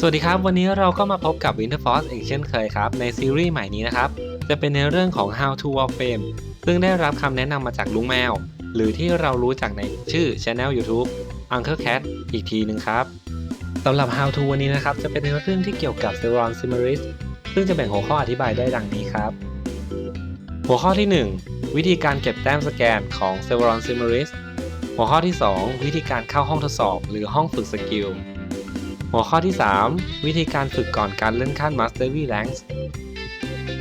สวัสดีครับ วันนี้เราก็มาพบกับ Winter Force อีกเช่นเคยครับ ในซีรีส์ใหม่นี้นะครับ จะเป็นในเรื่องของ How to Wall Frame ซึ่งได้รับคำแนะนำมาจากลุงแมว หรือที่เรารู้จักในชื่อ Channel YouTube Uncle Cat อีกทีหนึ่งครับสำหรับ How to วันนี้นะครับ จะเป็นในเรื่องที่เกี่ยวกับ Ceron Similis ซึ่งจะแบ่งหัวข้ออธิบายได้ดังนี้ครับ หัวข้อที่ 1 วิธีการเก็บแต้มสแกนของ Ceron Similis หัวข้อที่ 2 วิธีการเข้าห้องทดสอบ หรือห้องฝึกสกิล หัวข้อที่ 3 วิธีการฝึกก่อนการเลื่อนขั้น Mastery Ranks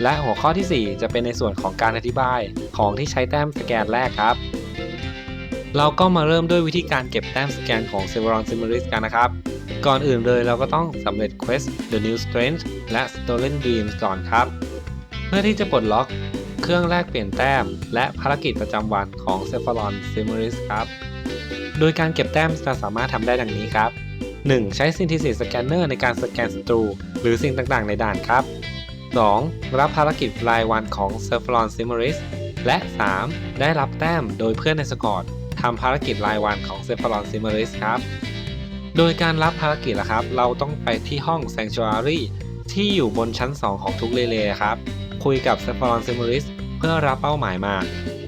และหัวข้อที่ 4 จะเป็นในส่วนของการอธิบายของที่ใช้แต้มสแกนแรกครับ เราก็มาเริ่มด้วยวิธีการเก็บแต้มสแกนของ Severon Similis กันนะครับ ก่อนอื่นเลยเราก็ต้องสำเร็จ Quest The New Strength และ Stolen Dreams ก่อนครับ เพื่อที่จะปลดล็อกเครื่องแรกเปลี่ยนแต้ม และภารกิจประจำวันของ s e p h a r o n Similis ครับ โดยการเก็บแต้มจะสามารถทำได้ดังนี้ครับ 1. ใช้ Synthesis Scanner ในการสแกนศัตรู หรือสิ่งต่างๆ ในด่านครับ 2. รับภารกิจรายวันของ s e p h a r o n Similis และ 3. ได้รับแต้มโดยเพื่อนในสกอตทำภารกิจรายวันของ s e p h a r o n Similis ครับ โดยการรับภารกิจนะครับ เราต้องไปที่ห้อง Sanctuary ที่อยู่บนชั้น 2 ของทุกเรเลครับ คุยกับ s e p h a r o n Similis เพื่อรับเป้าหมายมา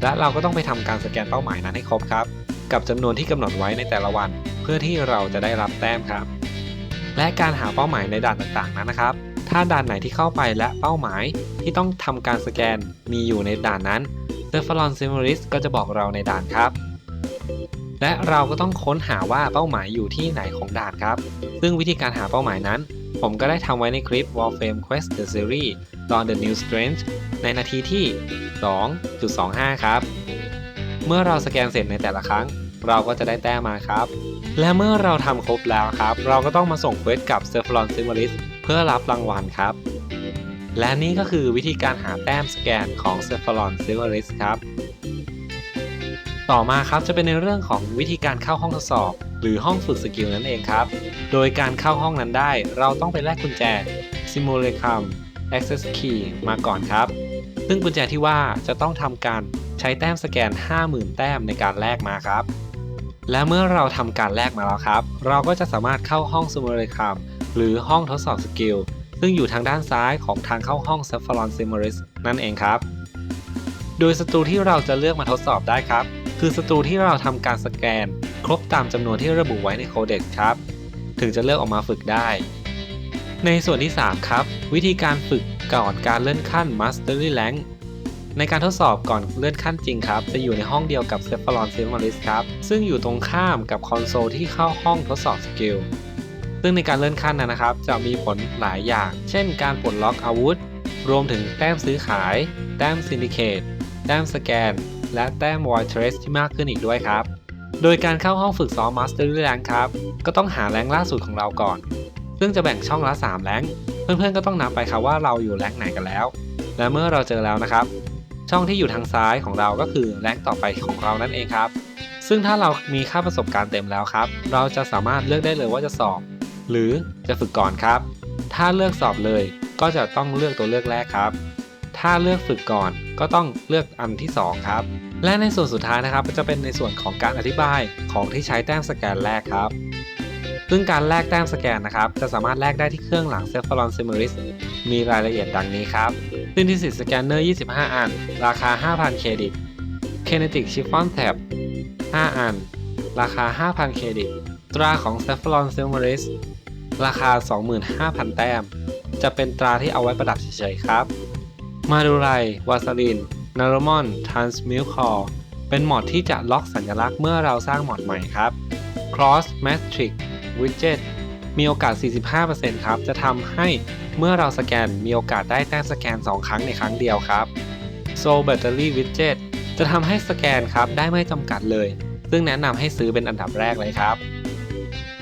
และเราก็ต้องไปทำการสแกนเป้าหมายนั้นให้ครบครับ กับจำนวนที่กำหนดไว้ในแต่ละวัน เพื่อที่เราจะได้รับแต้มครับ และการหาเป้าหมายในด่านต่างๆนั้นนะครับ ถ้าด่านไหนที่เข้าไปและเป้าหมายที่ต้องทำการสแกนมีอยู่ในด่านนั้น s e p h a r o n Similis ก็จะบอกเราในด่านครับและเราก็ต้องค้นหาว่าเป้าหมายอยู่ที่ไหนของด่านครับ ซึ่งวิธีการหาเป้าหมายนั้น ผมก็ได้ทำไว้ในคลิป Warframe Quest the Series ตอน The New Strength ในนาทีที่ 2.25 ครับ เมื่อเราสแกนเสร็จในแต่ละครั้ง เราก็จะได้แต้มมาครับ และเมื่อเราทำครบแล้วครับ เราก็ต้องมาส่งเควสกับ s e p h a r o n Similis เพื่อรับรางวัลครับ และนี่ก็คือวิธีการหาแต้มสแกนของ s e p h a r o n Similis ครับ ต่อมาครับจะเป็นในเรื่องของวิธีการเข้าห้องทดสอบ หรือห้องฝึกสกิลนั่นเองครับ โดยการเข้าห้องนั้นได้ เราต้องไปแลกกุญแจ Simulacrum Access Key มาก่อนครับ ซึ่งกุญแจที่ว่าจะต้องทำการ ใช้แต้มสแกน 50,000 แต้มในการแลกมาครับ และเมื่อเราทำการแลกมาแล้วครับ เราก็จะสามารถเข้าห้อง Simulacrum หรือห้องทดสอบสกิลซึ่งอยู่ทางด้านซ้ายของทางเข้าห้อง s e p h a r o n Similis นั่นเองครับ โดยศัตรูที่เราจะเลือกมาทดสอบได้ครับ คือศัตรูที่เราทำการสแกน ครบตามจำนวนที่ระบุไว้ในโคเด็กครับ ถึงจะเลือกออกมาฝึกได้ ในส่วนที่ 3 ครับ วิธีการฝึกก่อนการเลื่อนขั้น Mastery Rank ในการทดสอบก่อนเลื่อนขั้นจริงครับ จะอยู่ในห้องเดียวกับ s e p h a r o n Similis ครับ ซึ่งอยู่ตรงข้ามกับคอนโซลที่เข้าห้องทดสอบสกิล ซึ่งในการเลื่อนขั้นนะครับ จะมีผลหลายอย่าง เช่น การปลดล็อกอาวุธ รวมถึงแต้มซื้อขาย แต้มซินดิเคต แต้มสแกน และแต้ม Void Trace ที่มากขึ้นอีกด้วยครับ โดยการเข้าห้องฝึกซ้อม Mastery Rank ครับ ก็ต้องหาแรงล่าสุดของเราก่อน ซึ่งจะแบ่งช่องละ3แรงเพื่อนๆก็ต้องนับไปครับว่าเราอยู่แรงไหนกันแล้ว และเมื่อเราเจอแล้วนะครับ ช่องที่อยู่ทางซ้ายของเราก็คือแรงต่อไปของเรานั่นเองครับ ซึ่งถ้าเรามีค่าประสบการณ์เต็มแล้วครับ เราจะสามารถเลือกได้เลยว่าจะสอบ หรือจะฝึกก่อนครับ ถ้าเลือกสอบเลยก็จะต้องเลือกตัวเลือกแรกครับ ถ้าเลือกฝึกก่อนก็ต้องเลือกอันที่ 2 ครับ และในส่วนสุดท้ายนะครับ ก็จะเป็นในส่วนของการอธิบายของที่ใช้แต้มสแกนแรกครับ ซึ่งการแลกแต้มสแกนนะครับ จะสามารถแลกได้ที่เครื่องหลัง s e p h a r o n Similis มีรายละเอียดดังนี้ครับ Synthesis Scanner 25 อัน ราคา 5,000 เครดิต Kinetic Chiffon Tab 5 อัน ราคา 5,000 เครดิต ตราของ s e p h a r o n Similis ราคา 25,000 แต้ม จะเป็นตราที่เอาไว้ประดับเฉยๆครับ มาดูไร วาสลินนารมอน ทรานส์มิลคอร์เป็นหมอดที่จะล็อกสัญลักษณ์เมื่อเราสร้างหมอดใหม่ครับ Cross Matrix Widget มีโอกาส 45%ครับ จะทำให้เมื่อเราสแกนมีโอกาสได้แต้มสแกน 2 ครั้งในครั้งเดียวครับ Soul Battery Widget จะทำให้สแกนครับได้ไม่จำกัดเลย ซึ่งแนะนำให้ซื้อเป็นอันดับแรกเลยครับ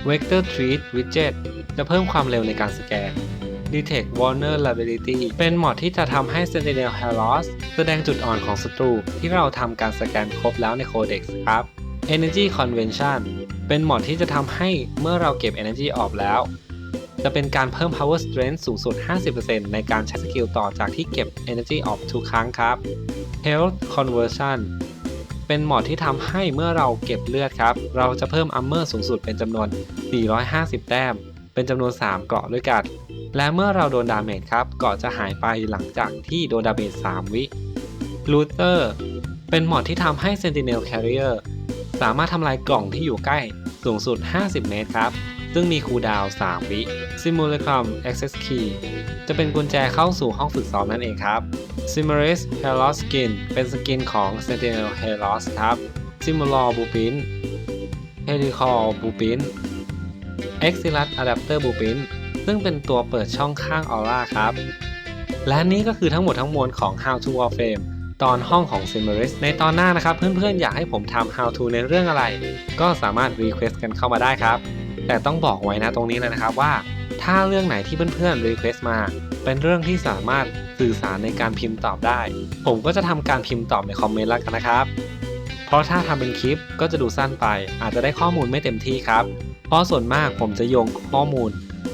Vector Treat Widget จะเพิ่มความเร็วในการสแกน Detect Vulnerability เป็นหมอดที่จะทำให้ Sentinel Harass แสดงจุดอ่อนของศัตรูที่เราทำการสแกนครบแล้วใน Codex ครับ Energy Convention เป็นหมอดที่จะทำให้เมื่อเราเก็บ Energy ออกแล้ว จะเป็นการเพิ่ม Power Strength สูงสุด 50%ในการใช้สกิลต่อจากที่เก็บ Energy ออกทุกครั้งครับ Health Conversion เป็นหมอดที่ทำให้เมื่อเราเก็บเลือดครับ เราจะเพิ่ม Armor สูงสุดเป็นจำนวน 450 แต้ม เป็นจำนวน 3 เกราะด้วยกัน และเมื่อเราโดนดาเมจครับ เกราะจะหายไปหลังจากที่โดนดาเมจ 3 วิ Looter เป็นหมอดที่ทำให้ Sentinel Carrier สามารถทำลายกล่องที่อยู่ใกล้สูงสุด 50 เมตรครับ ซึ่งมีคูดาว 3 วิ Simulacrum Access Key จะเป็นกุญแจเข้าสู่ห้องฝึกซ้อมนั่นเองครับ Simaris Helos Skin เป็นสกินของ Sentinel Helos ครับ Simulor Blueprint Helical Blueprint Exilus Adapter Blueprint ซึ่งเป็นตัวเปิดช่องข้างออร่าครับ และนี่ก็คือทั้งหมดทั้งมวลของ How to Warframe ตอนห้องของ Simaris ในตอนหน้านะครับ เพื่อนๆ อยากให้ผมทำ How to ในเรื่องอะไร ก็สามารถ Request กันเข้ามาได้ครับ แต่ต้องบอกไว้นะตรงนี้เลยนะครับว่า ถ้าเรื่องไหนที่เพื่อนๆ Request มา เป็นเรื่องที่สามารถสื่อสารในการพิมพ์ตอบได้ ผมก็จะทำการพิมพ์ตอบในคอมเมนต์แล้วกันนะครับ เพราะถ้าทำเป็นคลิปก็จะดูสั้นไป อาจจะได้ข้อมูลไม่เต็มที่ครับ เพราะส่วนมากผมจะโยงข้อมูล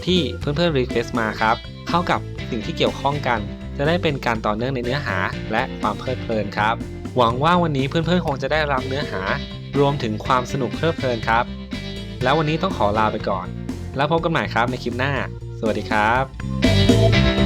ที่เพื่อนๆ Request มาครับ เข้ากับสิ่งที่เกี่ยวข้องกัน จะได้เป็นการต่อเนื่องในเนื้อหา และความเพลิดเพลินครับ หวังว่าวันนี้เพื่อนๆคงจะได้รับเนื้อหา รวมถึงความสนุกเพลิดเพลินครับ แล้ววันนี้ต้องขอลาไปก่อน แล้วพบกันใหม่ครับในคลิปหน้า สวัสดีครับ